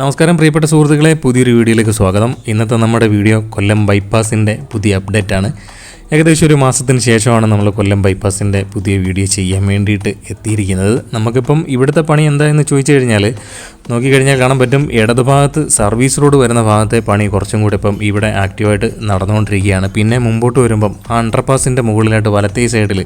നമസ്കാരം പ്രിയപ്പെട്ട സുഹൃത്തുക്കളെ. പുതിയൊരു വീഡിയോയിലേക്ക് സ്വാഗതം. ഇന്നത്തെ നമ്മുടെ വീഡിയോ കൊല്ലം ബൈപ്പാസിന്റെ പുതിയ അപ്ഡേറ്റ് ആണ് ഏകദേശം ഒരു മാസത്തിന് ശേഷമാണ് നമ്മൾ കൊല്ലം ബൈപ്പാസിന്റെ പുതിയ വീഡിയോ ചെയ്യാൻ വേണ്ടിയിട്ട് എത്തിയിരിക്കുന്നത്. നമുക്കിപ്പം ഇവിടുത്തെ പണി എന്താണെന്ന് ചോദിച്ചു കഴിഞ്ഞാൽ നോക്കിക്കഴിഞ്ഞാൽ കാണാൻ പറ്റും ഇടതുഭാഗത്ത് സർവീസ് റോഡ് വരുന്ന ഭാഗത്തെ പണി കുറച്ചും കൂടി ഇപ്പം ഇവിടെ ആക്റ്റീവായിട്ട് നടന്നുകൊണ്ടിരിക്കുകയാണ്. പിന്നെ മുമ്പോട്ട് വരുമ്പം ആ അണ്ടർപാസിന്റെ മുകളിലായിട്ട് വലത്തേ സൈഡിൽ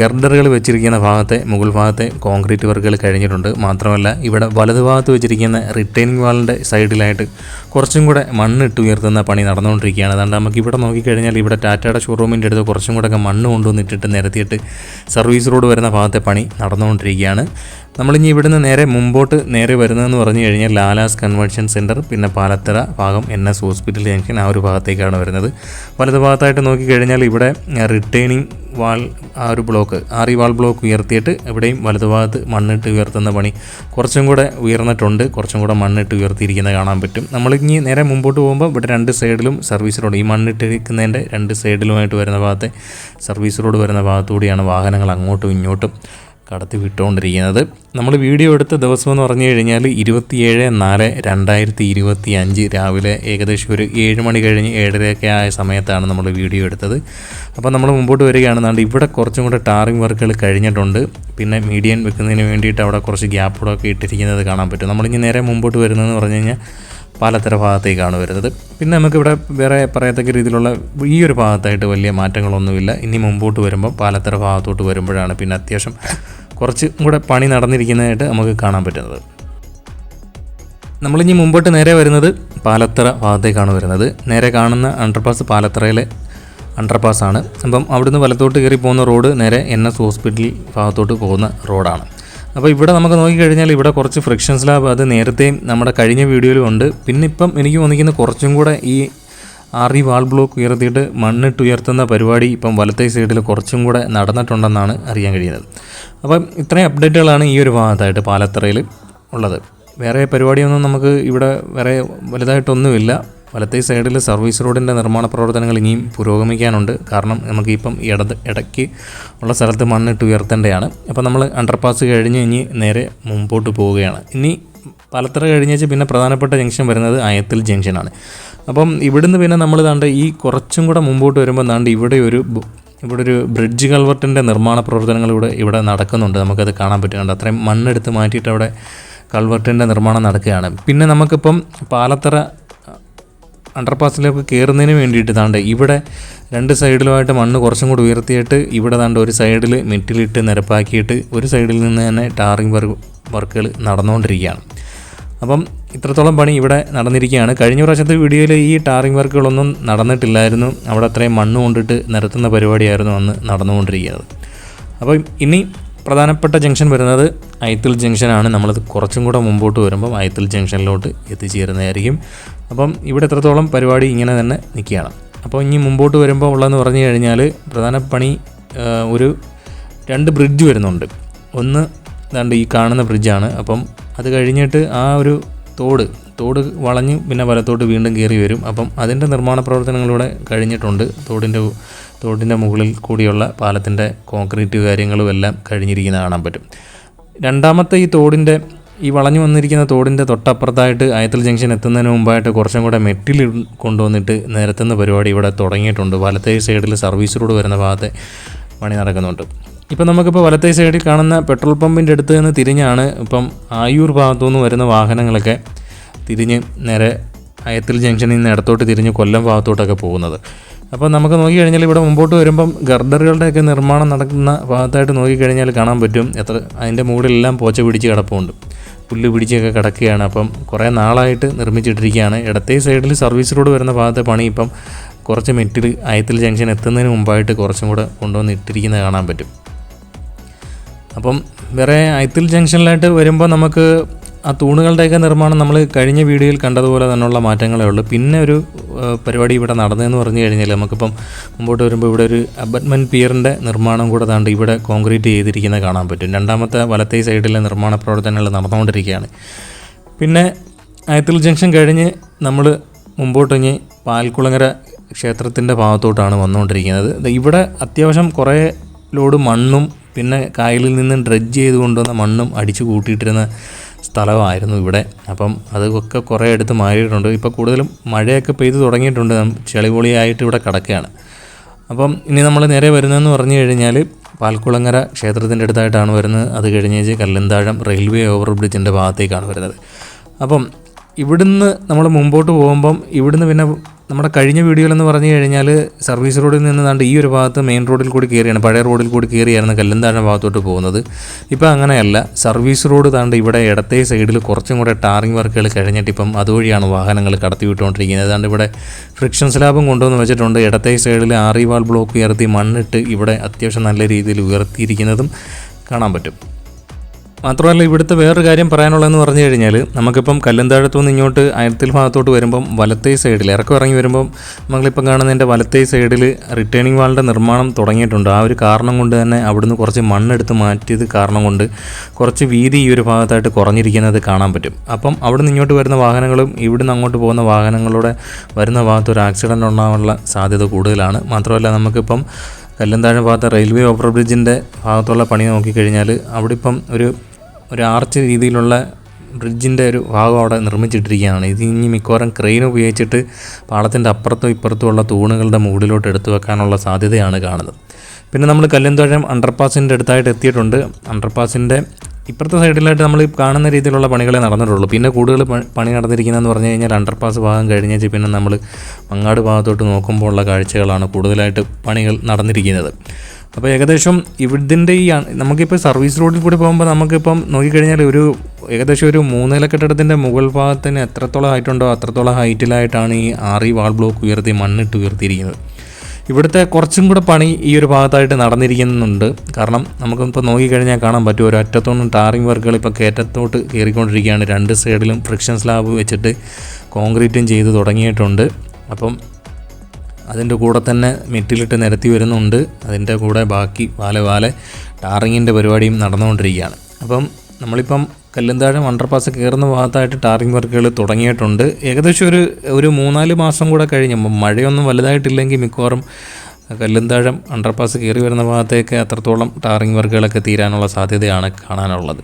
ഗർഡറുകൾ വെച്ചിരിക്കുന്ന ഭാഗത്തെ മുകൾ ഭാഗത്തെ കോൺക്രീറ്റ് വർക്കുകൾ കഴിഞ്ഞിട്ടുണ്ട്. മാത്രമല്ല ഇവിടെ വലതുഭാഗത്ത് വെച്ചിരിക്കുന്ന റിട്ടേണിംഗ് വാളിന്റെ സൈഡിലായിട്ട് കുറച്ചും കൂടെ മണ്ണിട്ട് ഉയർത്തുന്ന പണി നടന്നുകൊണ്ടിരിക്കുകയാണ്. അതുകൊണ്ട് നമുക്ക് ഇവിടെ നോക്കിക്കഴിഞ്ഞാൽ ഇവിടെ ടാറ്റയുടെ ഷോറൂമിന്റെ അടുത്ത് കുറച്ചും കൂടെ ഒക്കെ മണ്ണ് കൊണ്ടുവന്നിട്ടിട്ട് നിരത്തിയിട്ട് സർവീസ് റോഡ് വരുന്ന ഭാഗത്തെ പണി നടന്നുകൊണ്ടിരിക്കുകയാണ്. നമ്മളിനി ഇവിടുന്ന് നേരെ മുമ്പോട്ട് നേരെ വരുന്നതെന്ന് പറഞ്ഞു കഴിഞ്ഞാൽ ലാലാസ് കൺവെൻഷൻ സെന്റർ പിന്നെ പാലത്തറ ഭാഗം എൻ എസ് ഹോസ്പിറ്റൽ ജംഗ്ഷൻ ആ ഒരു ഭാഗത്തേക്കാണ് വരുന്നത്. വലത് ഭാഗത്തായിട്ട് നോക്കിക്കഴിഞ്ഞാൽ ഇവിടെ റിട്ടേണിംഗ് വാൾ ആ ഒരു ബ്ലോക്ക് ഈ വാൾ ബ്ലോക്ക് ഉയർത്തിയിട്ട് എവിടെയും വലതുഭാഗത്ത് മണ്ണിട്ട് ഉയർത്തുന്ന പണി കുറച്ചും കൂടെ ഉയർന്നിട്ടുണ്ട് കുറച്ചും കൂടെ മണ്ണിട്ട് ഉയർത്തിയിരിക്കുന്നത് കാണാൻ പറ്റും. നമ്മൾ ഇനി നേരെ മുമ്പോട്ട് പോകുമ്പോൾ ഇവിടെ രണ്ട് സൈഡിലും സർവീസ് റോഡ് ഈ മണ്ണിട്ടിരിക്കുന്നതിന്റെ രണ്ട് സൈഡിലുമായിട്ട് വരുന്ന ഭാഗത്തെ സർവീസ് റോഡ് വരുന്ന ഭാഗത്തുകൂടിയാണ് വാഹനങ്ങൾ അങ്ങോട്ടും ഇങ്ങോട്ടും കടത്തി വിട്ടുകൊണ്ടിരിക്കുന്നത്. നമ്മൾ വീഡിയോ എടുത്ത ദിവസം എന്ന് പറഞ്ഞു കഴിഞ്ഞാൽ ഇരുപത്തിയേഴ് നാല് രണ്ടായിരത്തി ഇരുപത്തി അഞ്ച് രാവിലെ ഏകദേശം ഒരു ഏഴ് മണി കഴിഞ്ഞ് ഏഴരയൊക്കെ ആയ സമയത്താണ് നമ്മൾ വീഡിയോ എടുത്തത്. അപ്പോൾ നമ്മൾ മുമ്പോട്ട് വരികയാണെന്നാണ് ഇവിടെ കുറച്ചും കൂടെ ടാറിങ് വർക്കുകൾ കഴിഞ്ഞിട്ടുണ്ട്. പിന്നെ മീഡിയൻ വെക്കുന്നതിന് വേണ്ടിയിട്ട് അവിടെ കുറച്ച് ഗ്യാപ്പുകളൊക്കെ ഇട്ടിരിക്കുന്നത് കാണാൻ പറ്റും. നമ്മളിനി നേരെ മുമ്പോട്ട് വരുന്നതെന്ന് പറഞ്ഞു കഴിഞ്ഞാൽ പാലത്തര ഭാഗത്തേക്കാണ് വരുന്നത്. പിന്നെ നമുക്കിവിടെ വേറെ പറയത്തക്ക രീതിയിലുള്ള ഈ ഒരു ഭാഗത്തായിട്ട് വലിയ മാറ്റങ്ങളൊന്നുമില്ല. ഇനി മുമ്പോട്ട് വരുമ്പോൾ പാലത്തര ഭാഗത്തോട്ട് വരുമ്പോഴാണ് പിന്നെ അത്യാവശ്യം കുറച്ചും കൂടെ പണി നടന്നിരിക്കുന്നതായിട്ട് നമുക്ക് കാണാൻ പറ്റുന്നത്. നമ്മളിനി മുമ്പോട്ട് നേരെ വരുന്നത് പാലത്തറ ഭാഗത്തേക്കാണ് വരുന്നത്. നേരെ കാണുന്ന അണ്ടർപാസ് പാലത്തറയിലെ അണ്ടർപാസ് ആണ്. അപ്പം അവിടുന്ന് വലത്തോട്ട് കയറി പോകുന്ന റോഡ് നേരെ എൻ എസ് ഹോസ്പിറ്റൽ ഭാഗത്തോട്ട് പോകുന്ന റോഡാണ് അപ്പോൾ ഇവിടെ നമുക്ക് നോക്കിക്കഴിഞ്ഞാൽ ഇവിടെ കുറച്ച് ഫ്രിക്ഷൻ സ്ലാബ് അത് നേരത്തെയും നമ്മുടെ കഴിഞ്ഞ വീഡിയോയിലും ഉണ്ട്. പിന്നെ ഇപ്പം എനിക്ക് തോന്നിക്കുന്ന കുറച്ചും കൂടെ ഈ ആറി വാൾ ബ്ലോക്ക് ഉയർത്തിയിട്ട് മണ്ണിട്ട് ഉയർത്തുന്ന പരിപാടി ഇപ്പം വലത്തേ സൈഡിൽ കുറച്ചും കൂടെ നടന്നിട്ടുണ്ടെന്നാണ് അറിയാൻ കഴിയുന്നത്. അപ്പം ഇത്രയും അപ്ഡേറ്റുകളാണ് ഈ ഒരു ഭാഗത്തായിട്ട് പാലത്തറയിൽ ഉള്ളത്. വേറെ പരിപാടിയൊന്നും നമുക്ക് ഇവിടെ വേറെ വലുതായിട്ടൊന്നുമില്ല. വലത്തേ സൈഡിൽ സർവീസ് റോഡിന്റെ നിർമ്മാണ പ്രവർത്തനങ്ങൾ ഇനിയും പുരോഗമിക്കാനുണ്ട്. കാരണം നമുക്കിപ്പം ഇടത് ഇടയ്ക്ക് ഉള്ള സ്ഥലത്ത് മണ്ണിട്ട് ഉയർത്തേണ്ടതാണ്. അപ്പോൾ നമ്മൾ അണ്ടർപാസ് കഴിഞ്ഞ് ഇനി നേരെ മുമ്പോട്ട് പോവുകയാണ്. ഇനി പാലത്തറ കഴിഞ്ഞേച്ച് പിന്നെ പ്രധാനപ്പെട്ട ജംഗ്ഷൻ വരുന്നത് അയത്തിൽ ജംഗ്ഷനാണ് അപ്പം ഇവിടുന്ന് പിന്നെ നമ്മൾ താണ്ട് ഈ കുറച്ചും കൂടെ മുമ്പോട്ട് വരുമ്പോൾ താണ്ട് ഇവിടെ ഒരു ഇവിടെ ഒരു ബ്രിഡ്ജ് കൾവർട്ടിന്റെ നിർമ്മാണ പ്രവർത്തനങ്ങൾ ഇവിടെ ഇവിടെ നടക്കുന്നുണ്ട്. നമുക്കത് കാണാൻ പറ്റുന്നുണ്ട്. അത്രയും മണ്ണെടുത്ത് മാറ്റിയിട്ട് അവിടെ കൾവർട്ടിന്റെ നിർമ്മാണം നടക്കുകയാണ്. പിന്നെ നമുക്കിപ്പം പാലത്തറ അണ്ടർപാസിലേക്ക് കയറുന്നതിന് വേണ്ടിയിട്ട് താണ്ട് ഇവിടെ രണ്ട് സൈഡിലുമായിട്ട് മണ്ണ് കുറച്ചും കൂടി ഉയർത്തിയിട്ട് ഇവിടെ താണ്ട് ഒരു സൈഡിൽ മെറ്റിലിട്ട് നിരപ്പാക്കിയിട്ട് ഒരു സൈഡിൽ നിന്ന് തന്നെ ടാറിംഗ് വർക്ക് വർക്കുകൾ നടന്നുകൊണ്ടിരിക്കുകയാണ്. അപ്പം ഇത്രത്തോളം പണി ഇവിടെ നടന്നിരിക്കുകയാണ്. കഴിഞ്ഞ പ്രാവശ്യത്തെ വീഡിയോയിൽ ഈ ടാറിംഗ് വർക്കുകളൊന്നും നടന്നിട്ടില്ലായിരുന്നു. അവിടെ അത്രയും മണ്ണ് കൊണ്ടിട്ട് നിരത്തുന്ന പരിപാടിയായിരുന്നു അന്ന് നടന്നുകൊണ്ടിരിക്കുന്നത്. അപ്പം ഇനി പ്രധാനപ്പെട്ട ജംഗ്ഷൻ വരുന്നത് ഐത്തിൽ ജംഗ്ഷനാണ്. നമ്മളത് കുറച്ചും കൂടെ മുമ്പോട്ട് വരുമ്പം ഐത്തിൽ ജംഗ്ഷനിലോട്ട് എത്തിച്ചേരുന്നതായിരിക്കും. അപ്പം ഇവിടെ എത്രത്തോളം പരിപാടി ഇങ്ങനെ തന്നെ നിൽക്കുകയാണ്. അപ്പോൾ ഇനി മുമ്പോട്ട് വരുമ്പോൾ ഉള്ളതെന്ന് പറഞ്ഞു കഴിഞ്ഞാൽ പ്രധാന പണി ഒരു രണ്ട് ബ്രിഡ്ജ് വരുന്നുണ്ട്. ഒന്ന് ഇതാണ്ട് ഈ കാണുന്ന ബ്രിഡ്ജാണ്. അപ്പം അത് കഴിഞ്ഞിട്ട് ആ ഒരു തോട് തോട് വളഞ്ഞ് പിന്നെ വലത്തോട്ട് വീണ്ടും കയറി വരും. അപ്പം അതിന്റെ നിർമ്മാണ പ്രവർത്തനങ്ങളിലൂടെ കഴിഞ്ഞിട്ടുണ്ട് തോടിന്റെ തോടിന്റെ മുകളിൽ കൂടിയുള്ള പാലത്തിന്റെ കോൺക്രീറ്റ് കാര്യങ്ങളും എല്ലാം കഴിഞ്ഞിരിക്കുന്നത് കാണാൻ പറ്റും. രണ്ടാമത്തെ ഈ തോടിന്റെ ഈ വളഞ്ഞു വന്നിരിക്കുന്ന തോടിന്റെ തൊട്ടപ്പുറത്തായിട്ട് ആയത്തൽ ജംഗ്ഷൻ എത്തുന്നതിന് മുമ്പായിട്ട് കുറച്ചും കൂടെ മെറ്റിൽ കൊണ്ടുവന്നിട്ട് നിരത്തുന്ന പരിപാടി ഇവിടെ തുടങ്ങിയിട്ടുണ്ട്. വലത്തേ സൈഡിൽ സർവീസ് റോഡ് വരുന്ന ഭാഗത്തെ പണി നടക്കുന്നുണ്ട്. ഇപ്പം നമുക്കിപ്പോൾ വലത്തേ സൈഡിൽ കാണുന്ന പെട്രോൾ പമ്പിന്റെ അടുത്ത് നിന്ന് തിരിഞ്ഞാണ് ഇപ്പം ആയൂർ ഭാഗത്തു നിന്ന് വരുന്ന വാഹനങ്ങളൊക്കെ തിരിഞ്ഞ് നേരെ അയത്തിൽ ജംഗ്ഷനിൽ നിന്ന് ഇടത്തോട്ട് തിരിഞ്ഞ് കൊല്ലം ഭാഗത്തോട്ടൊക്കെ പോകുന്നത്. അപ്പോൾ നമുക്ക് നോക്കിക്കഴിഞ്ഞാൽ ഇവിടെ മുമ്പോട്ട് വരുമ്പം ഗർഡറുകളുടെയൊക്കെ നിർമ്മാണം നടക്കുന്ന ഭാഗത്തായിട്ട് നോക്കിക്കഴിഞ്ഞാൽ കാണാൻ പറ്റും. എത്ര അതിന്റെ മുകളിലെല്ലാം പോച്ച പിടിച്ച് കിടപ്പുണ്ട്. പുല്ല് പിടിച്ചൊക്കെ കിടക്കുകയാണ്. അപ്പം കുറേ നാളായിട്ട് നിർമ്മിച്ചിട്ടിരിക്കുകയാണ്. ഇടത്തെ സൈഡിൽ സർവീസ് റോഡ് വരുന്ന ഭാഗത്തെ പണി ഇപ്പം കുറച്ച് മെറ്റിൽ അയത്തിൽ ജംഗ്ഷൻ എത്തുന്നതിന് മുമ്പായിട്ട് കുറച്ചും കൂടെ കൊണ്ടുവന്ന് ഇട്ടിരിക്കുന്നത് കാണാൻ പറ്റും. അപ്പം വേറെ അയത്തിൽ ജംഗ്ഷനിലായിട്ട് വരുമ്പോൾ നമുക്ക് ആ തൂണുകളുടെയൊക്കെ നിർമ്മാണം നമ്മൾ കഴിഞ്ഞ വീഡിയോയിൽ കണ്ടതുപോലെ തന്നെയുള്ള മാറ്റങ്ങളേ ഉള്ളൂ. പിന്നെ ഒരു പരിപാടി ഇവിടെ നടന്നതെന്ന് പറഞ്ഞു കഴിഞ്ഞാൽ നമുക്കിപ്പം മുമ്പോട്ട് വരുമ്പോൾ ഇവിടെ ഒരു അബറ്റ്മെന്റ് പിയറിന്റെ നിർമ്മാണം കൂടെ താണ്ട് ഇവിടെ കോൺക്രീറ്റ് ചെയ്തിരിക്കുന്നത് കാണാൻ പറ്റും. രണ്ടാമത്തെ വലത്തേ സൈഡിലെ നിർമ്മാണ പ്രവർത്തനങ്ങൾ നടന്നുകൊണ്ടിരിക്കുകയാണ്. പിന്നെ അയത്തിൽ ജംഗ്ഷൻ കഴിഞ്ഞ് നമ്മൾ മുമ്പോട്ട് ഇനി പാൽക്കുളങ്ങര ക്ഷേത്രത്തിന്റെ ഭാഗത്തോട്ടാണ് വന്നുകൊണ്ടിരിക്കുന്നത്. ഇവിടെ അത്യാവശ്യം കുറേ ലോഡ് മണ്ണും പിന്നെ കായലിൽ നിന്ന് ഡ്രഡ്ജ് ചെയ്ത് കൊണ്ടുവന്ന മണ്ണും അടിച്ചു കൂട്ടിയിട്ടിരുന്ന സ്ഥലമായിരുന്നു ഇവിടെ. അപ്പം അതൊക്കെ കുറേ എടുത്ത് മാറിയിട്ടുണ്ട്. ഇപ്പോൾ കൂടുതലും മഴയൊക്കെ പെയ്ത് തുടങ്ങിയിട്ടുണ്ട്. ചെളിപൊളിയായിട്ട് ഇവിടെ കിടക്കുകയാണ്. അപ്പം ഇനി നമ്മൾ നേരെ വരുന്നതെന്ന് പറഞ്ഞു കഴിഞ്ഞാൽ പാൽക്കുളങ്ങര ക്ഷേത്രത്തിന്റെ അടുത്തായിട്ടാണ് വരുന്നത്. അത് കഴിഞ്ഞേച്ച് കല്ലന്താഴം റെയിൽവേ ഓവർ ബ്രിഡ്ജിന്റെ ഭാഗത്തേക്കാണ് വരുന്നത്. അപ്പം ഇവിടുന്ന് നമ്മൾ മുമ്പോട്ട് പോകുമ്പം ഇവിടുന്ന് പിന്നെ നമ്മുടെ കഴിഞ്ഞ വീഡിയോയിലെന്ന് പറഞ്ഞു കഴിഞ്ഞാൽ സർവീസ് റോഡിൽ നിന്ന് ദാണ്ട് ഈ ഒരു ഭാഗത്ത് മെയിൻ റോഡിൽ കൂടി കയറിയാണ് പഴയ റോഡിൽ കൂടി കയറിയായിരുന്നു കല്ലന്താഴ ഭാഗത്തോട്ട് പോകുന്നത്. ഇപ്പോൾ അങ്ങനെയല്ല. സർവീസ് റോഡ് താണ്ട് ഇവിടെ ഇടത്തെ സൈഡിൽ കുറച്ചും കൂടെ ടാറിംഗ് വർക്കുകൾ കഴിഞ്ഞിട്ട് ഇപ്പം അതുവഴിയാണ് വാഹനങ്ങൾ കടത്തി വിട്ടുകൊണ്ടിരിക്കുന്നത് ഏതാണ്ട് ഇവിടെ ഫ്രിക്ഷൻ സ്ലാബും കൊണ്ടുവന്ന് വെച്ചിട്ടുണ്ട്. ഇടത്തെ സൈഡിൽ ആറിവാൾ ബ്ലോക്ക് ഉയർത്തി മണ്ണിട്ട് ഇവിടെ അത്യാവശ്യം നല്ല രീതിയിൽ ഉയർത്തിയിരിക്കുന്നതും കാണാൻ പറ്റും. മാത്രമല്ല ഇവിടുത്തെ വേറൊരു കാര്യം പറയാനുള്ളതെന്ന് പറഞ്ഞു കഴിഞ്ഞാൽ നമുക്കിപ്പം കല്ലന്താഴത്തു നിന്ന് ഇങ്ങോട്ട് ആയിരത്തിൽ ഭാഗത്തോട്ട് വരുമ്പം വലത്തേ സൈഡിൽ ഇറക്കം ഇറങ്ങി വരുമ്പം നമ്മളിപ്പം കാണുന്നതിന്റെ വലത്തേ സൈഡിൽ റിട്ടേണിംഗ് വാളിന്റെ നിർമ്മാണം തുടങ്ങിയിട്ടുണ്ട്. ആ ഒരു കാരണം കൊണ്ട് തന്നെ അവിടുന്ന് കുറച്ച് മണ്ണെടുത്ത് മാറ്റിയത് കാരണം കൊണ്ട് കുറച്ച് വീതി ഈ ഒരു ഭാഗത്തായിട്ട് കുറഞ്ഞിരിക്കുന്നത് കാണാൻ പറ്റും. അപ്പം അവിടുന്ന് ഇങ്ങോട്ട് വരുന്ന വാഹനങ്ങളും ഇവിടുന്ന് അങ്ങോട്ട് പോകുന്ന വാഹനങ്ങളുടെ വരുന്ന ഭാഗത്ത് ഒരു ആക്സിഡന്റ് ഉണ്ടാകാനുള്ള സാധ്യത കൂടുതലാണ്. മാത്രമല്ല നമുക്കിപ്പം കല്ലന്താഴം ഭാഗത്തെ റെയിൽവേ ഓവർ ബ്രിഡ്ജിന്റെ ഭാഗത്തുള്ള പണി നോക്കിക്കഴിഞ്ഞാൽ അവിടെ ഇപ്പം ഒരു ഒരു ആർച്ച് രീതിയിലുള്ള ബ്രിഡ്ജിന്റെ ഒരു ഭാഗം അവിടെ നിർമ്മിച്ചിട്ടിരിക്കുകയാണ്. ഇത് ഇനി മിക്കവാറും ക്രെയിൻ ഉപയോഗിച്ചിട്ട് പാളത്തിന്റെ അപ്പുറത്തും ഇപ്പുറത്തും ഉള്ള തൂണുകളുടെ മുകളിലോട്ട് എടുത്തു വെക്കാനുള്ള സാധ്യതയാണ് കാണുന്നത്. പിന്നെ നമ്മൾ കല്ലന്തോഴം അണ്ടർപാസിന്റെ അടുത്തായിട്ട് എത്തിയിട്ടുണ്ട്. അണ്ടർപാസിന്റെ ഇപ്പുറത്തെ സൈഡിലായിട്ട് നമ്മൾ കാണുന്ന രീതിയിലുള്ള പണികളെ നടന്നിട്ടുള്ളൂ. പിന്നെ കൂടുതൽ പണി നടന്നിരിക്കുന്നതെന്ന് പറഞ്ഞു കഴിഞ്ഞാൽ അണ്ടർപാസ് ഭാഗം കഴിഞ്ഞേച്ച് പിന്നെ നമ്മൾ മങ്ങാട് ഭാഗത്തോട്ട് നോക്കുമ്പോൾ ഉള്ള കാഴ്ചകളാണ് കൂടുതലായിട്ട് പണികൾ നടന്നിരിക്കുന്നത്. അപ്പോൾ ഏകദേശം ഇവിടുത്തെ ഈ നമുക്കിപ്പോൾ സർവീസ് റോഡിൽ കൂടി പോകുമ്പോൾ നമുക്കിപ്പം നോക്കിക്കഴിഞ്ഞാൽ ഒരു ഏകദേശം ഒരു മൂന്നില കെട്ടിടത്തിന്റെ മുകൾ ഭാഗത്തിന് എത്രത്തോളം ഹൈറ്റുണ്ടോ അത്രത്തോളം ഹൈറ്റിലായിട്ടാണ് ഈ ആറി വാൾ ബ്ലോക്ക് ഉയർത്തി മണ്ണിട്ട് ഉയർത്തിയിരിക്കുന്നത്. ഇവിടുത്തെ കുറച്ചും കൂടെ പണി ഈ ഒരു ഭാഗത്തായിട്ട് നടന്നിരിക്കുന്നുണ്ട്. കാരണം നമുക്കിപ്പോൾ നോക്കിക്കഴിഞ്ഞാൽ കാണാൻ പറ്റും ഒരു അറ്റത്തോളം ടാറിംഗ് വർക്കുകൾ ഇപ്പോൾ കയറ്റത്തോട്ട് കയറിക്കൊണ്ടിരിക്കുകയാണ്. രണ്ട് സൈഡിലും ഫ്രിക്ഷൻ സ്ലാബ് വെച്ചിട്ട് കോൺക്രീറ്റും ചെയ്ത് തുടങ്ങിയിട്ടുണ്ട്. അപ്പം അതിന്റെ കൂടെ തന്നെ മെറ്റിലിട്ട് നിരത്തി വരുന്നുണ്ട്. അതിന്റെ കൂടെ ബാക്കി വാല വാല ടാറിങ്ങിന്റെ പരിപാടിയും നടന്നുകൊണ്ടിരിക്കുകയാണ്. അപ്പം നമ്മളിപ്പം കല്ലുന്താഴം അണ്ടർപാസ് കയറുന്ന ഭാഗത്തായിട്ട് ടാറിംഗ് വർക്കുകൾ തുടങ്ങിയിട്ടുണ്ട്. ഏകദേശം ഒരു ഒരു മൂന്നാൽ മാസം കൂടെ കഴിഞ്ഞ് മഴയൊന്നും വലുതായിട്ടില്ലെങ്കിൽ മിക്കവാറും കല്ലുന്താഴം അണ്ടർപാസ് കയറി വരുന്ന ഭാഗത്തേക്ക് അത്രത്തോളം ടാറിംഗ് വർക്കുകളൊക്കെ തീരാനുള്ള സാധ്യതയാണ് കാണാനുള്ളത്.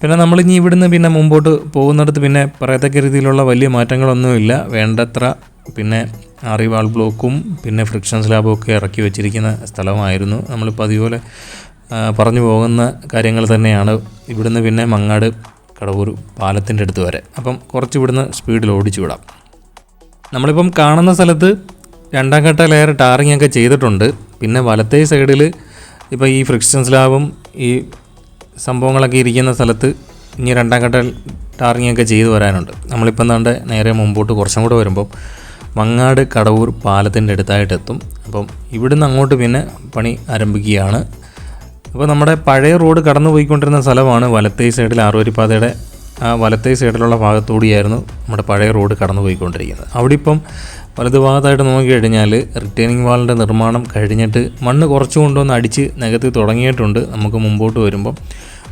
പിന്നെ നമ്മളിനി ഇവിടുന്ന് പിന്നെ മുമ്പോട്ട് പോകുന്നിടത്ത് പിന്നെ പറയത്തക്ക രീതിയിലുള്ള വലിയ മാറ്റങ്ങളൊന്നുമില്ല. വേണ്ടത്ര പിന്നെ ആറിവാൾ ബ്ലോക്കും പിന്നെ ഫ്രിക്ഷൻ സ്ലാബും ഒക്കെ ഇറക്കി വെച്ചിരിക്കുന്ന സ്ഥലമായിരുന്നു. നമ്മളിപ്പോൾ അതുപോലെ പറഞ്ഞു പോകുന്ന കാര്യങ്ങൾ തന്നെയാണ് ഇവിടുന്ന് പിന്നെ മങ്ങാട് കടവൂർ പാലത്തിന്റെ അടുത്ത് വരെ. അപ്പം കുറച്ച് ഇവിടുന്ന് സ്പീഡിൽ ഓടിച്ചു വിടാം. നമ്മളിപ്പം കാണുന്ന സ്ഥലത്ത് രണ്ടാം ഘട്ട ലെയർ ടാറിങ് ഒക്കെ ചെയ്തിട്ടുണ്ട്. പിന്നെ വലത്തെ സൈഡിൽ ഇപ്പോൾ ഈ ഫ്രിക്ഷൻ സ്ലാബും ഈ സംഭവങ്ങളൊക്കെ ഇരിക്കുന്ന സ്ഥലത്ത് ഇനി രണ്ടാം ഘട്ട ടാറിങ് ഒക്കെ ചെയ്തു വരാനുണ്ട്. നമ്മളിപ്പം എന്താണ്ട് നേരെ മുമ്പോട്ട് കുറച്ചും കൂടെ വരുമ്പോൾ മങ്ങാട് കടവൂർ പാലത്തിന്റെ അടുത്തായിട്ട് എത്തും അപ്പം ഇവിടുന്ന് അങ്ങോട്ട് പിന്നെ പണി ആരംഭിക്കുകയാണ്. അപ്പോൾ നമ്മുടെ പഴയ റോഡ് കടന്നു പോയിക്കൊണ്ടിരുന്ന സ്ഥലമാണ് വലത്തേ സൈഡിൽ ആറുവരിപ്പാതയുടെ ആ വലത്തേ സൈഡിലുള്ള ഭാഗത്തൂടിയായിരുന്നു നമ്മുടെ പഴയ റോഡ് കടന്നു പോയിക്കൊണ്ടിരിക്കുന്നത് അവിടെ ഇപ്പം വലതുഭാഗത്തായിട്ട് നോക്കിക്കഴിഞ്ഞാൽ റിട്ടേണിംഗ് വാളിന്റെ നിർമ്മാണം കഴിഞ്ഞിട്ട് മണ്ണ് കുറച്ച് കൊണ്ടുവന്ന് അടിച്ച് നികത്തി തുടങ്ങിയിട്ടുണ്ട്. നമുക്ക് മുമ്പോട്ട് വരുമ്പോൾ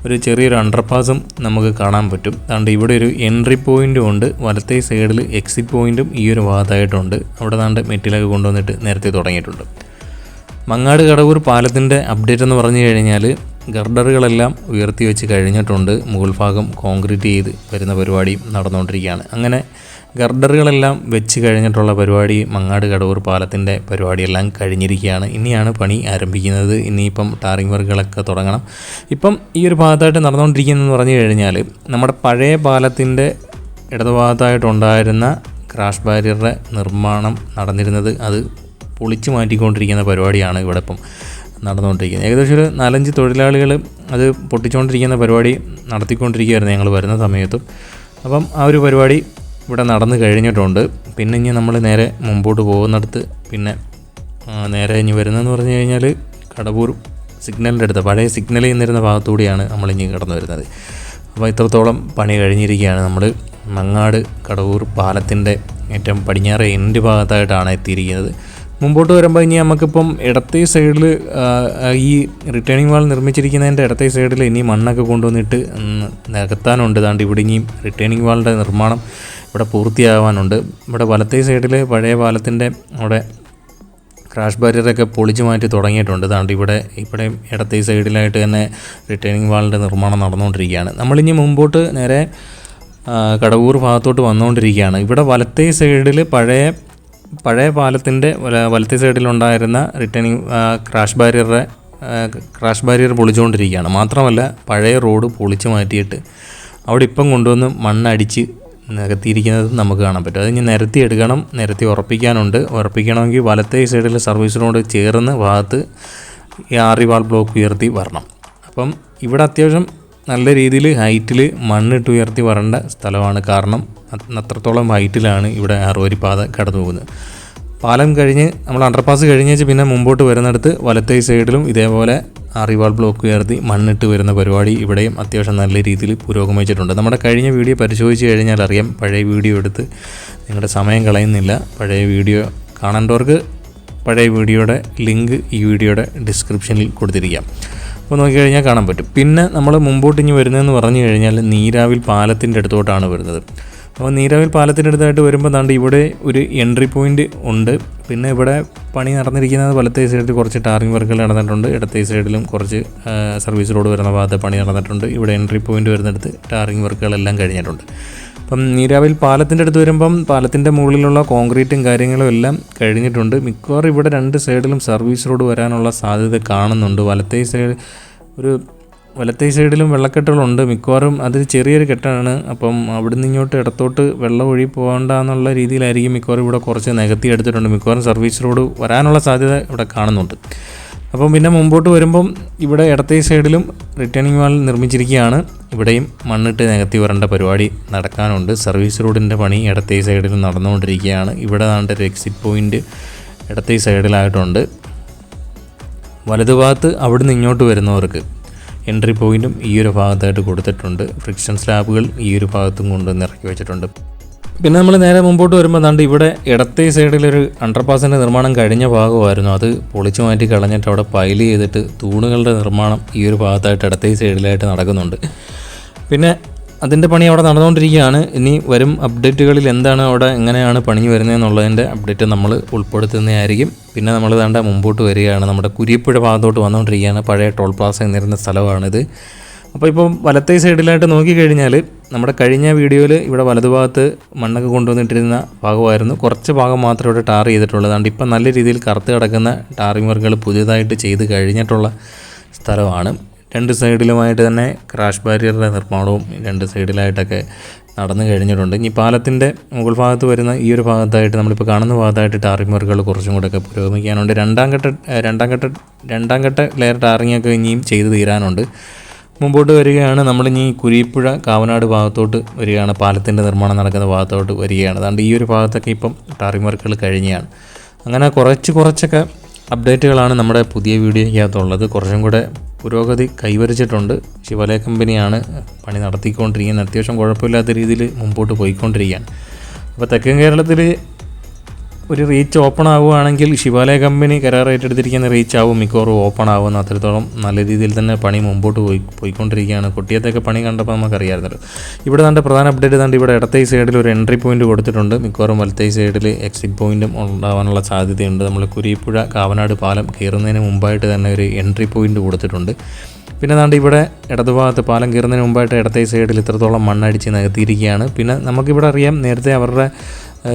ഒരു ചെറിയൊരു അണ്ടർപാസും നമുക്ക് കാണാൻ പറ്റും. അതുകൊണ്ട് ഇവിടെ ഒരു എൻട്രി പോയിന്റും ഉണ്ട്. വലത്തെ സൈഡിൽ എക്സിറ്റ് പോയിന്റും ഈ ഒരു ഭാഗത്തായിട്ടുണ്ട് അവിടെ താണ്ട് മെറ്റിലൊക്കെ കൊണ്ടുവന്നിട്ട് നേരത്തെ തുടങ്ങിയിട്ടുണ്ട്. മങ്ങാട് കടവൂർ പാലത്തിന്റെ അപ്ഡേറ്റ് എന്ന് പറഞ്ഞു കഴിഞ്ഞാൽ ഗർഡറുകളെല്ലാം ഉയർത്തി വെച്ച് കഴിഞ്ഞിട്ടുണ്ട്. മുകൾ ഭാഗം കോൺക്രീറ്റ് ചെയ്ത് വരുന്ന പരിപാടിയും നടന്നുകൊണ്ടിരിക്കുകയാണ്. അങ്ങനെ ഗർഡറുകളെല്ലാം വെച്ച് കഴിഞ്ഞിട്ടുള്ള പരിപാടി മങ്ങാട് കടവൂർ പാലത്തിന്റെ പരിപാടിയെല്ലാം കഴിഞ്ഞിരിക്കുകയാണ്. ഇനിയാണ് പണി ആരംഭിക്കുന്നത്. ഇനിയിപ്പം ടാറിംഗ് വർക്കുകളൊക്കെ തുടങ്ങണം. ഇപ്പം ഈ ഒരു ഭാഗത്തായിട്ട് നടന്നുകൊണ്ടിരിക്കുന്നതെന്ന് പറഞ്ഞു കഴിഞ്ഞാൽ നമ്മുടെ പഴയ പാലത്തിന്റെ ഇടതുഭാഗത്തായിട്ടുണ്ടായിരുന്ന ക്രാഷ് ബാരിയറുടെ നിർമ്മാണം നടന്നിരുന്നത് അത് പൊളിച്ചു മാറ്റിക്കൊണ്ടിരിക്കുന്ന പരിപാടിയാണ് ഇവിടെ ഇപ്പം നടന്നുകൊണ്ടിരിക്കുന്നത്. ഏകദേശം ഒരു നാലഞ്ച് തൊഴിലാളികൾ അത് പൊട്ടിച്ചുകൊണ്ടിരിക്കുന്ന പരിപാടി നടത്തിക്കൊണ്ടിരിക്കുകയായിരുന്നു ഞങ്ങൾ വരുന്ന സമയത്തും. അപ്പം ആ ഒരു പരിപാടി ഇവിടെ നടന്നു കഴിഞ്ഞിട്ടുണ്ട്. പിന്നെ ഇനി നമ്മൾ നേരെ മുമ്പോട്ട് പോകുന്നിടത്ത് പിന്നെ നേരെ ഇനി വരുന്നതെന്ന് പറഞ്ഞു കഴിഞ്ഞാൽ കടവൂർ സിഗ്നലിന്റെ അടുത്ത് പഴയ സിഗ്നൽ ചെയ്യുന്നിരുന്ന ഭാഗത്തുകൂടിയാണ് നമ്മൾ നമ്മളിനി കടന്നു വരുന്നത്. അപ്പോൾ ഇത്രത്തോളം പണി കഴിഞ്ഞിരിക്കുകയാണ് നമ്മൾ. മങ്ങാട് കടവൂർ പാലത്തിന്റെ ഏറ്റവും പടിഞ്ഞാറ് എൻഡ് ഭാഗത്തായിട്ടാണ് എത്തിയിരിക്കുന്നത്. മുമ്പോട്ട് വരുമ്പോൾ ഇനി നമുക്കിപ്പം ഇടത്തെ സൈഡിൽ ഈ റിട്ടേണിംഗ് വാൾ നിർമ്മിച്ചിരിക്കുന്നതിന്റെ ഇടത്തെ സൈഡിൽ ഇനി മണ്ണൊക്കെ കൊണ്ടുവന്നിട്ട് നികത്താനുണ്ട്. ദാണ്ട് ഇവിടെ ഇനിയും റിട്ടേണിംഗ് വാളിന്റെ നിർമ്മാണം ഇവിടെ പൂർത്തിയാവാനുണ്ട്. ഇവിടെ വലത്തേ സൈഡിൽ പഴയ പാലത്തിന്റെ അവിടെ ക്രാഷ് ബാരിയറൊക്കെ പൊളിച്ചു മാറ്റി തുടങ്ങിയിട്ടുണ്ട്. അതുകൊണ്ട് ഇവിടെ ഇവിടെ ഇടത്തെ സൈഡിലായിട്ട് തന്നെ റിട്ടേണിംഗ് വാളിന്റെ നിർമ്മാണം നടന്നുകൊണ്ടിരിക്കുകയാണ്. നമ്മളിനി മുമ്പോട്ട് നേരെ കടവൂർ ഭാഗത്തോട്ട് വന്നുകൊണ്ടിരിക്കുകയാണ്. ഇവിടെ വലത്തെ സൈഡിൽ പഴയ പഴയ പാലത്തിന്റെ വലത്തെ സൈഡിലുണ്ടായിരുന്ന റിട്ടേണിംഗ് ക്രാഷ് ബാരിയറുടെ ക്രാഷ് ബാരിയർ പൊളിച്ചുകൊണ്ടിരിക്കുകയാണ്. മാത്രമല്ല പഴയ റോഡ് പൊളിച്ചു മാറ്റിയിട്ട് അവിടെ ഇപ്പം കൊണ്ടുവന്ന് മണ്ണടിച്ച് നികത്തിയിരിക്കുന്നത് നമുക്ക് കാണാൻ പറ്റും. അത് ഇനി നിരത്തി എടുക്കണം നിരത്തി ഉറപ്പിക്കാനുണ്ട്. ഉറപ്പിക്കണമെങ്കിൽ വലത്തേ സൈഡിലെ റോഡ് ചേർന്ന് ഭാഗത്ത് ഈ ആറി വാൾ ബ്ലോക്ക് ഉയർത്തി വരണം. അപ്പം ഇവിടെ അത്യാവശ്യം നല്ല രീതിയിൽ ഹൈറ്റിൽ മണ്ണിട്ട് ഉയർത്തി വരേണ്ട സ്ഥലമാണ്. കാരണം അത് അത്രത്തോളം ഹൈറ്റിലാണ് ഇവിടെ ആറുവരി പാത കടന്നു പോകുന്നത് പാലം കഴിഞ്ഞ് നമ്മൾ അണ്ടർപാസ് കഴിഞ്ഞേച്ച് പിന്നെ മുമ്പോട്ട് വരുന്നിടത്ത് വലത്തേ സൈഡിലും ഇതേപോലെ അറിവാൾ ബ്ലോക്ക് ഉയർത്തി മണ്ണിട്ട് വരുന്ന പരിപാടി ഇവിടെയും അത്യാവശ്യം നല്ല രീതിയിൽ പുരോഗമിച്ചിട്ടുണ്ട് നമ്മുടെ കഴിഞ്ഞ വീഡിയോ പരിശോധിച്ച് കഴിഞ്ഞാൽ അറിയാം പഴയ വീഡിയോ എടുത്ത് നിങ്ങളുടെ സമയം കളയുന്നില്ല. പഴയ വീഡിയോ കാണേണ്ടവർക്ക് പഴയ വീഡിയോയുടെ ലിങ്ക് ഈ വീഡിയോയുടെ ഡിസ്ക്രിപ്ഷനിൽ കൊടുത്തിരിക്കാം. അപ്പോൾ നോക്കിക്കഴിഞ്ഞാൽ കാണാൻ പറ്റും. പിന്നെ നമ്മൾ മുമ്പോട്ട് ഇനി വരുന്നതെന്ന് പറഞ്ഞു കഴിഞ്ഞാൽ നീരാവിൽ പാലത്തിന്റെ അടുത്തോട്ടാണ് വരുന്നത്. അപ്പോൾ നീരാവിൽ പാലത്തിന്റെ അടുത്തായിട്ട് വരുമ്പോൾ ദാണ്ട് ഇവിടെ ഒരു എൻട്രി പോയിന്റ് ഉണ്ട്. പിന്നെ ഇവിടെ പണി നടന്നിരിക്കുന്നത് വലത്തേ സൈഡിൽ കുറച്ച് ടാറിംഗ് വർക്കുകൾ നടന്നിട്ടുണ്ട്. ഇടത്തേ സൈഡിലും കുറച്ച് സർവീസ് റോഡ് വരുന്ന ഭാഗത്ത് പണി നടന്നിട്ടുണ്ട്. ഇവിടെ എൻട്രി പോയിന്റ് വരുന്നിടത്ത് ടാറിംഗ് വർക്കുകളെല്ലാം കഴിഞ്ഞിട്ടുണ്ട്. അപ്പം നീരാവിൽ പാലത്തിന്റെ അടുത്ത് വരുമ്പം പാലത്തിന്റെ മുകളിലുള്ള കോൺക്രീറ്റും കാര്യങ്ങളും എല്ലാം കഴിഞ്ഞിട്ടുണ്ട്. മിക്കവാറും ഇവിടെ രണ്ട് സൈഡിലും സർവീസ് റോഡ് വരാനുള്ള സാധ്യത കാണുന്നുണ്ട്. വലത്തേ സൈഡ് ഒരു വലത്തേ സൈഡിലും വെള്ളക്കെട്ടുകളുണ്ട്. മിക്കവാറും അത് ചെറിയൊരു കെട്ടാണ്. അപ്പം അവിടുന്ന് ഇങ്ങോട്ട് ഇടത്തോട്ട് വെള്ളം ഒഴി പോകണ്ട എന്നുള്ള രീതിയിലായിരിക്കും മിക്കവാറും ഇവിടെ കുറച്ച് നികത്തി എടുത്തിട്ടുണ്ട്. മിക്കവാറും സർവീസ് റോഡ് വരാനുള്ള സാധ്യത ഇവിടെ കാണുന്നുണ്ട്. അപ്പം പിന്നെ മുമ്പോട്ട് വരുമ്പം ഇവിടെ ഇടത്തേ സൈഡിലും റിട്ടേണിംഗ് വാൾ നിർമ്മിച്ചിരിക്കുകയാണ്. ഇവിടെയും മണ്ണിട്ട് നികത്തി വരേണ്ട പരിപാടി നടക്കാനുണ്ട്. സർവീസ് റോഡിന്റെ പണി ഇടത്തേ സൈഡിൽ നടന്നുകൊണ്ടിരിക്കുകയാണ്. ഇവിടെ നാണ്ട് ഒരു എക്സിറ്റ് പോയിന്റ് ഇടത്തേ സൈഡിലായിട്ടുണ്ട്. വലതുഭാഗത്ത് അവിടുന്ന് ഇങ്ങോട്ട് വരുന്നവർക്ക് എൻട്രി പോയിന്റും ഈ ഒരു ഭാഗത്തായിട്ട് കൊടുത്തിട്ടുണ്ട്. ഫ്രിക്ഷൻ സ്ലാബുകൾ ഈ ഒരു ഭാഗത്തും കൊണ്ട് ഇറക്കി വെച്ചിട്ടുണ്ട്. പിന്നെ നമ്മൾ നേരെ മുമ്പോട്ട് വരുമ്പോൾ ദാണ്ട് ഇവിടെ ഇടത്തെ സൈഡിലൊരു അണ്ടർപാസിന്റെ നിർമ്മാണം കഴിഞ്ഞ ഭാഗമായിരുന്നു. അത് പൊളിച്ചു മാറ്റി കളഞ്ഞിട്ട് അവിടെ പൈൽ ചെയ്തിട്ട് തൂണുകളുടെ നിർമ്മാണം ഈ ഒരു ഭാഗത്തായിട്ട് ഇടത്തെ സൈഡിലായിട്ട് നടക്കുന്നുണ്ട്. പിന്നെ അതിന്റെ പണി അവിടെ നടന്നുകൊണ്ടിരിക്കുകയാണ്. ഇനി വരും അപ്ഡേറ്റുകളിൽ എന്താണ് അവിടെ എങ്ങനെയാണ് പണി വരുന്നതെന്നുള്ളതിന്റെ അപ്ഡേറ്റ് നമ്മൾ ഉൾപ്പെടുത്തുന്നതായിരിക്കും. പിന്നെ നമ്മൾ വേണ്ട മുമ്പോട്ട് വരികയാണ്. നമ്മുടെ കുരിപ്പുഴ ഭാഗത്തോട്ട് വന്നുകൊണ്ടിരിക്കുകയാണ്. പഴയ ടോൾ പ്ലാസ എന്നിരുന്ന സ്ഥലമാണിത്. അപ്പോൾ ഇപ്പം വലത്തെ സൈഡിലായിട്ട് നോക്കിക്കഴിഞ്ഞാൽ നമ്മുടെ കഴിഞ്ഞ വീഡിയോയിൽ ഇവിടെ വലതുഭാഗത്ത് മണ്ണൊക്കെ കൊണ്ടുവന്നിട്ടിരുന്ന ഭാഗമായിരുന്നു. കുറച്ച് ഭാഗം മാത്രമേ ഇവിടെ ടാർ ചെയ്തിട്ടുള്ളത് അതുകൊണ്ട് ഇപ്പം നല്ല രീതിയിൽ കറുത്ത് കിടക്കുന്ന ടാറിംഗ് വർക്കുകൾ പുതിയതായിട്ട് ചെയ്ത് കഴിഞ്ഞിട്ടുള്ള സ്ഥലമാണ്. രണ്ട് സൈഡിലുമായിട്ട് തന്നെ ക്രാഷ് ബാരിയറുടെ നിർമ്മാണവും രണ്ട് സൈഡിലായിട്ടൊക്കെ നടന്നു കഴിഞ്ഞിട്ടുണ്ട്. ഇനി പാലത്തിന്റെ മുകൾ ഭാഗത്ത് വരുന്ന ഈ ഒരു ഭാഗത്തായിട്ട് നമ്മളിപ്പോൾ കാണുന്ന ഭാഗത്തായിട്ട് ടാറിംഗ് വർക്കുകൾ കുറച്ചും കൂടെയൊക്കെ പുരോഗമിക്കാനുണ്ട്. രണ്ടാം ഘട്ട രണ്ടാം ഘട്ട രണ്ടാം ഘട്ട ലെയർ ടാറിംഗ് ഒക്കെ ഇനിയും ചെയ്ത് തീരാനുണ്ട്. മുമ്പോട്ട് വരികയാണ് നമ്മളിനി കുരിപ്പുഴ കാവനാട് ഭാഗത്തോട്ട് വരികയാണ്. പാലത്തിന്റെ നിർമ്മാണം നടക്കുന്ന ഭാഗത്തോട്ട് വരികയാണ്. അതുകൊണ്ട് ഈ ഒരു ഭാഗത്തൊക്കെ ഇപ്പം ടാറിംഗ് വർക്കുകൾ കഴിഞ്ഞാണ്. അങ്ങനെ കുറച്ച് കുറച്ചൊക്കെ അപ്ഡേറ്റുകളാണ് നമ്മുടെ പുതിയ വീഡിയോയ്ക്കകത്തുള്ളത്. കുറച്ചും കൂടെ പുരോഗതി കൈവരിച്ചിട്ടുണ്ട്. ശിവലയ കമ്പനിയാണ് പണി നടത്തിക്കൊണ്ടിരിക്കുന്നത്. അത്യാവശ്യം കുഴപ്പമില്ലാത്ത രീതിയിൽ മുമ്പോട്ട് പോയിക്കൊണ്ടിരിക്കുകയാണ്. അപ്പോൾ തെക്കൻ കേരളത്തിൽ ഒരു റീച്ച് ഓപ്പൺ ആവുകയാണെങ്കിൽ ശിവാലയ കമ്പനി കരാർ ഏറ്റെടുത്തിരിക്കുന്ന റീച്ച് ആവും മിക്കവാറും ഓപ്പൺ ആവുമെന്ന് അത്രത്തോളം നല്ല രീതിയിൽ തന്നെ പണി മുമ്പോട്ട് പോയി പോയിക്കൊണ്ടിരിക്കുകയാണ്. കൊട്ടിയത്തൊക്കെ പണി കണ്ടപ്പോൾ നമുക്കറിയാമായിരുന്നല്ലോ ഇവിടെ തന്നെ പ്രധാന അപ്ഡേറ്റ് തന്നെ ഇവിടെ ഇടത്തേ സൈഡിൽ ഒരു എൻട്രി പോയിന്റ് കൊടുത്തിട്ടുണ്ട്. മിക്കവാറും വലത്തേ സൈഡിൽ എക്സിറ്റ് പോയിന്റും ഉണ്ടാവാനുള്ള സാധ്യതയുണ്ട്. നമ്മൾ കുരിപ്പുഴ കാവനാട് പാലം കയറുന്നതിന് മുമ്പായിട്ട് തന്നെ ഒരു എൻട്രി പോയിന്റ് കൊടുത്തിട്ടുണ്ട്. പിന്നെ ദാണ്ട് ഇവിടെ ഇടതുഭാഗത്ത് പാലം കയറുന്നതിന് മുമ്പായിട്ട് ഇടത്തെ സൈഡിൽ ഇത്രത്തോളം മണ്ണടിച്ച് നികത്തിയിരിക്കുകയാണ്. പിന്നെ നമുക്കിവിടെ അറിയാം നേരത്തെ അവരുടെ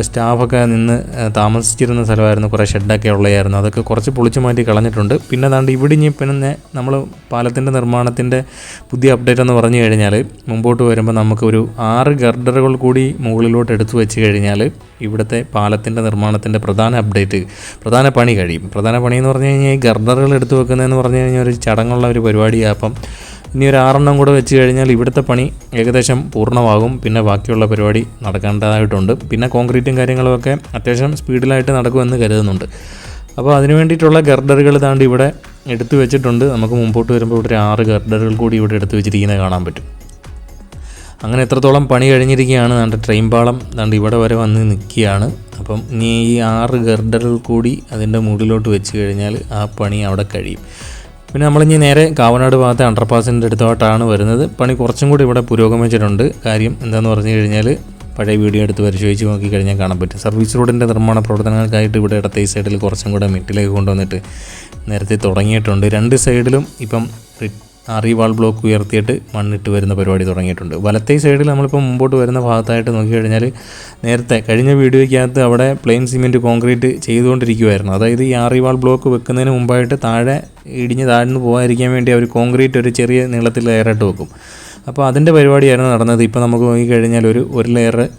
സ്റ്റാഫൊക്കെ നിന്ന് താമസിച്ചിരുന്ന സ്ഥലമായിരുന്നു കുറേ ഷെഡൊക്കെ ഉള്ളതായിരുന്നു. അതൊക്കെ കുറച്ച് പൊളിച്ചു മാറ്റി കളഞ്ഞിട്ടുണ്ട്. പിന്നെ അതാണ്ട് ഇവിടെ ഇനി പിന്നെ നമ്മൾ പാലത്തിന്റെ നിർമ്മാണത്തിന്റെ പുതിയ അപ്ഡേറ്റ് എന്ന് പറഞ്ഞു കഴിഞ്ഞാൽ മുമ്പോട്ട് വരുമ്പോൾ നമുക്ക് ഒരു ആറ് ഗർഡറുകൾ കൂടി മുകളിലോട്ട് എടുത്തു വെച്ച് കഴിഞ്ഞാൽ ഇവിടുത്തെ പാലത്തിന്റെ നിർമ്മാണത്തിന്റെ പ്രധാന അപ്ഡേറ്റ് പ്രധാന പണി കഴിയും. പ്രധാന പണി എന്ന് പറഞ്ഞു കഴിഞ്ഞാൽ ഈ ഗർഡറുകൾ എടുത്തു വെക്കുന്നതെന്ന് പറഞ്ഞു കഴിഞ്ഞാൽ ഒരു ചടങ്ങുള്ള ഒരു പരിപാടിയാണ് അപ്പം ഇനി ഒരു ആറെണ്ണം കൂടെ വെച്ച് കഴിഞ്ഞാൽ ഇവിടുത്തെ പണി ഏകദേശം പൂർണമാകും. പിന്നെ ബാക്കിയുള്ള പരിപാടി നടക്കേണ്ടതായിട്ടുണ്ട്. പിന്നെ കോൺക്രീറ്റും കാര്യങ്ങളുമൊക്കെ അത്യാവശ്യം സ്പീഡിലായിട്ട് നടക്കുമെന്ന് കരുതുന്നുണ്ട്. അപ്പോൾ അതിന് വേണ്ടിയിട്ടുള്ള ഗർഡറുകൾ താണ്ട് ഇവിടെ എടുത്തു വെച്ചിട്ടുണ്ട്. നമുക്ക് മുമ്പോട്ട് വരുമ്പോൾ ഇവിടെ ആറ് ഗർഡറുകൾ കൂടി ഇവിടെ എടുത്തു വെച്ചിരിക്കുന്നത് കാണാൻ പറ്റും. അങ്ങനെ എത്രത്തോളം പണി കഴിഞ്ഞിരിക്കുകയാണ് നല്ല ട്രെയിൻ പാളം ദാണ്ട് ഇവിടെ വരെ വന്ന് നിൽക്കുകയാണ്. അപ്പം ഇനി ഈ ആറ് ഗർഡറുകൾ കൂടി അതിന്റെ മുകളിലോട്ട് വെച്ച് കഴിഞ്ഞാൽ ആ പണി അവിടെ കഴിയും. പിന്നെ നമ്മളിനി നേരെ കാവനാട് ഭാഗത്തെ അണ്ടർപാസിന്റെ അടുത്തോട്ടാണ് വരുന്നത്. പണി കുറച്ചും കൂടി ഇവിടെ പുരോഗമിച്ചിട്ടുണ്ട്. കാര്യം എന്താണെന്ന് പറഞ്ഞു കഴിഞ്ഞാൽ പഴയ വീഡിയോ എടുത്ത് പരിശോധിച്ച് നോക്കിക്കഴിഞ്ഞാൽ കാണാൻ പറ്റും. സർവീസ് റോഡിന്റെ നിർമ്മാണ പ്രവർത്തനങ്ങൾക്കായിട്ട് ഇവിടെ ഇടത്തെ ഈ സൈഡിൽ കുറച്ചും കൂടെ മിറ്റിലേക്ക് കൊണ്ടുവന്നിട്ട് നേരത്തെ തുടങ്ങിയിട്ടുണ്ട്. രണ്ട് സൈഡിലും ഇപ്പം ആറിവാൾ ബ്ലോക്ക് ഉയർത്തിയിട്ട് മണ്ണിട്ട് വരുന്ന പരിപാടി തുടങ്ങിയിട്ടുണ്ട്. വലത്തേ സൈഡിൽ നമ്മളിപ്പോൾ മുമ്പോട്ട് വരുന്ന ഭാഗത്തായിട്ട് നോക്കിക്കഴിഞ്ഞാൽ നേരത്തെ കഴിഞ്ഞ വീഡിയോയ്ക്കകത്ത് അവിടെ പ്ലെയിൻ സിമെന്റ് കോൺക്രീറ്റ് ചെയ്തുകൊണ്ടിരിക്കുമായിരുന്നു അതായത് ഈ ആറിവാൾ ബ്ലോക്ക് വെക്കുന്നതിന് മുമ്പായിട്ട് താഴെ ഇടിഞ്ഞ് താഴ്ന്നു പോകാതിരിക്കാൻ വേണ്ടി അവർ കോൺക്രീറ്റ് ഒരു ചെറിയ നീളത്തിൽ ലെയറായിട്ട് വെക്കും. അപ്പോൾ അതിന്റെ പരിപാടിയായിരുന്നു നടന്നത്. ഇപ്പോൾ നമുക്ക് നോക്കിക്കഴിഞ്ഞാൽ ഒരു ഒരു ലെയർ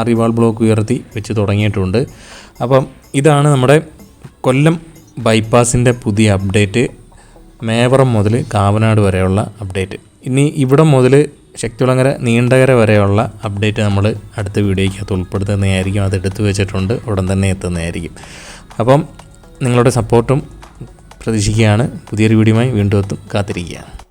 അറിവാൾ ബ്ലോക്ക് ഉയർത്തി വെച്ച് തുടങ്ങിയിട്ടുണ്ട്. അപ്പം ഇതാണ് നമ്മുടെ കൊല്ലം ബൈപ്പാസിന്റെ പുതിയ അപ്ഡേറ്റ് മേവറം മുതൽ കാവനാട് വരെയുള്ള അപ്ഡേറ്റ് ഇനി ഇവിടെ മുതൽ ശക്തികുളങ്ങര നീണ്ടകര വരെയുള്ള അപ്ഡേറ്റ് നമ്മൾ അടുത്ത വീഡിയോയ്ക്കകത്ത് ഉൾപ്പെടുത്തുന്നതായിരിക്കും. അത് എടുത്തു വെച്ചിട്ടുണ്ട്. ഉടൻ തന്നെ എത്തുന്നതായിരിക്കും. അപ്പം നിങ്ങളുടെ സപ്പോർട്ടും പ്രതീക്ഷിക്കുകയാണ്. പുതിയൊരു വീഡിയോയുമായി വീണ്ടും എത്തും. കാത്തിരിക്കുക.